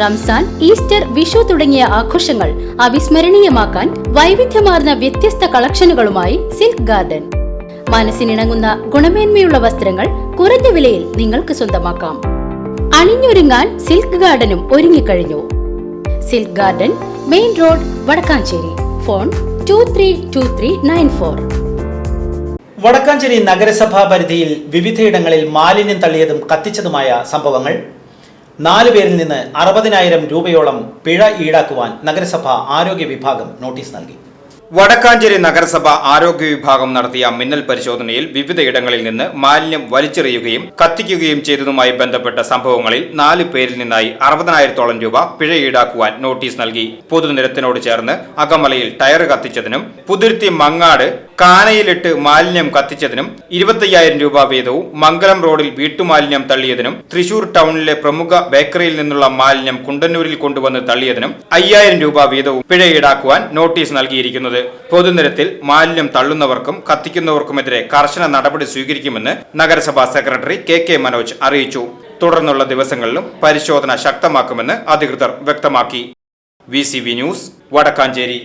Ramzan Easter Vishu തുടങ്ങിയ ആഘോഷങ്ങൾ അവിസ്മരണീയമാക്കാൻ വൈവിധ്യമാർന്ന വ്യത്യസ്ത കളക്ഷനുകളുമായി സിൽക്ക് ഗാർഡൻ. മനസ്സിനിണങ്ങുന്ന ഗുണമേന്മയുള്ള വസ്ത്രങ്ങൾ കുറഞ്ഞ വിലയിൽ നിങ്ങൾക്ക് സ്വന്തമാക്കാം. അണിഞ്ഞൊരുങ്ങാൻ സിൽക്ക് ഗാർഡനും ഒരുങ്ങിക്കഴിഞ്ഞു. Silk garden main road Vadakkanchery. Phone two three two three nine four Vadakkanchery നഗരസഭാ പരിധിയിൽ വിവിധയിടങ്ങളിൽ മാലിന്യം തള്ളിയതും കത്തിച്ചതുമായ സംഭവങ്ങൾ നാല് പേരിൽ നിന്ന് അറുപതിനായിരം രൂപയോളം പിഴ ഈടാക്കുവാൻ നഗരസഭ ആരോഗ്യ വിഭാഗം നോട്ടീസ് നൽകി. വടക്കാഞ്ചേരി നഗരസഭ ആരോഗ്യ വിഭാഗം നടത്തിയ മിന്നൽ പരിശോധനയിൽ വിവിധയിടങ്ങളിൽ നിന്ന് മാലിന്യം വലിച്ചെറിയുകയും കത്തിക്കുകയും ചെയ്തതുമായി ബന്ധപ്പെട്ട സംഭവങ്ങളിൽ നാല് പേരിൽ നിന്നായി അറുപതിനായിരത്തോളം രൂപ പിഴ ഈടാക്കുവാൻ നോട്ടീസ് നൽകി. പൊതുനിരത്തിനോട് ചേർന്ന് അകമലയിൽ ടയർ കത്തിച്ചതിനും പുതിരുത്തി മങ്ങാട് കാനയിലിട്ട് മാലിന്യം കത്തിച്ചതിനും ഇരുപത്തയ്യായിരം രൂപ വീതവും മംഗലം റോഡിൽ വീട്ടുമാലിന്യം തള്ളിയതിനും തൃശൂർ ടൗണിലെ പ്രമുഖ ബേക്കറിയിൽ നിന്നുള്ള മാലിന്യം കുണ്ടന്നൂരിൽ കൊണ്ടുവന്ന് തള്ളിയതിനും അയ്യായിരം രൂപ വീതവും പിഴ ഈടാക്കുവാൻ നോട്ടീസ് നൽകിയിരിക്കുന്നത്. പൊതുനിരത്തിൽ മാലിന്യം തള്ളുന്നവർക്കും കത്തിക്കുന്നവർക്കുമെതിരെ കർശന നടപടി സ്വീകരിക്കുമെന്ന് നഗരസഭാ സെക്രട്ടറി കെ കെ മനോജ് അറിയിച്ചു. തുടർന്നുള്ള ദിവസങ്ങളിലും പരിശോധന ശക്തമാക്കുമെന്ന് അധികൃതർ വ്യക്തമാക്കി. V news Vadakkanchery.